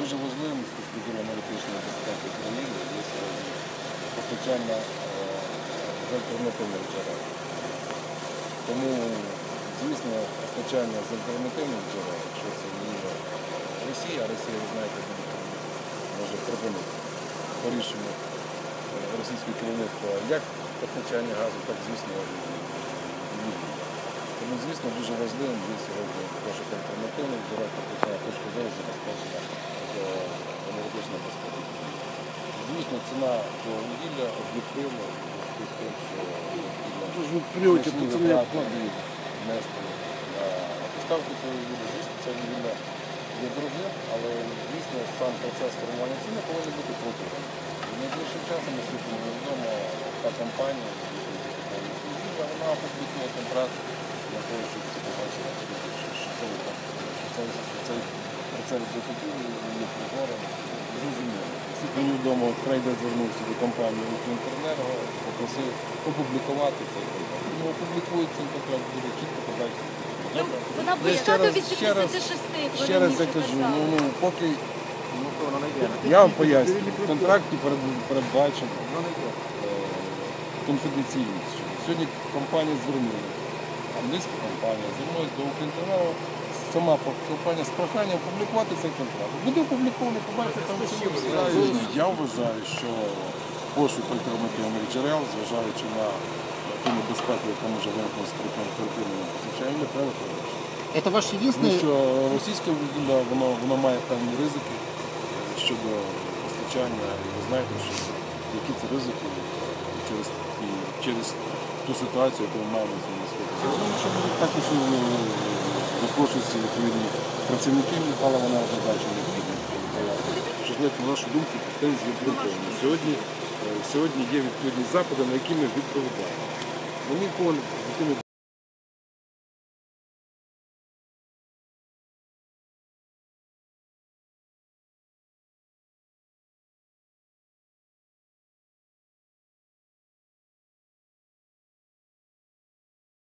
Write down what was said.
Дуже важливим з точки зору аналітичної безпеки України є сьогодні постачання е, з альтернативних джерел. Тому звісно, постачання з альтернативних джерел, якщо це не є Росія, а Росія, ви знаєте, може припинити по е, російського керівництва як постачання газу, так звісно. Тому, звісно, дуже важливим є сьогодні пошук альтернативних джерел постачання точки зору забезпечення енергетичної безпеки. Звісно, ціна цього вугілля зв'язку з тим, що будуть внести на поставку цього вугілля. Звісно, це вугілля є дорогим, але звісно сам процес формування ціни повинен бути прозорим. Найближчим часом, наскільки відомо, та компанія, вона опублікує контракт всі процес закупівлі є прозорим, зрозуміло. Мені відомо, Крейда звернувся до компанії «Укрінтернерго», попросив опублікувати цей контракт. Тому опублікують цей контракт, буде чітко побачити. Ну, вона ще до раз- ще раз- 86, Ще раз я кажу, ну, ну поки я вам поясню, в контракті перед- передбачено е, конфіденційність. Сьогодні компанія звернулася, англійська компанія звернулася до Укрінтернерго, сама компанія з проханням опублікувати цей контракт. Буде опублікований, побачите там ціну. Я вважаю, що пошук альтернативних джерел, зважаючи на ту небезпеку, яка може виникнути з оперативним постачанням, не треба робити. Это ваш Тому единственный... що російське вугілля воно, воно має певні ризики е, щодо постачання. І ви знаєте, що які це ризики через, і через ту ситуацію, яку ми маємо з Також запрошуються відповідні працівники Михайла вона задача відповідні. Знаєте, на нашу думку, претензії обґрунтовані. Сьогодні, е, сьогодні є відповідні запити, на які ми відповідаємо. На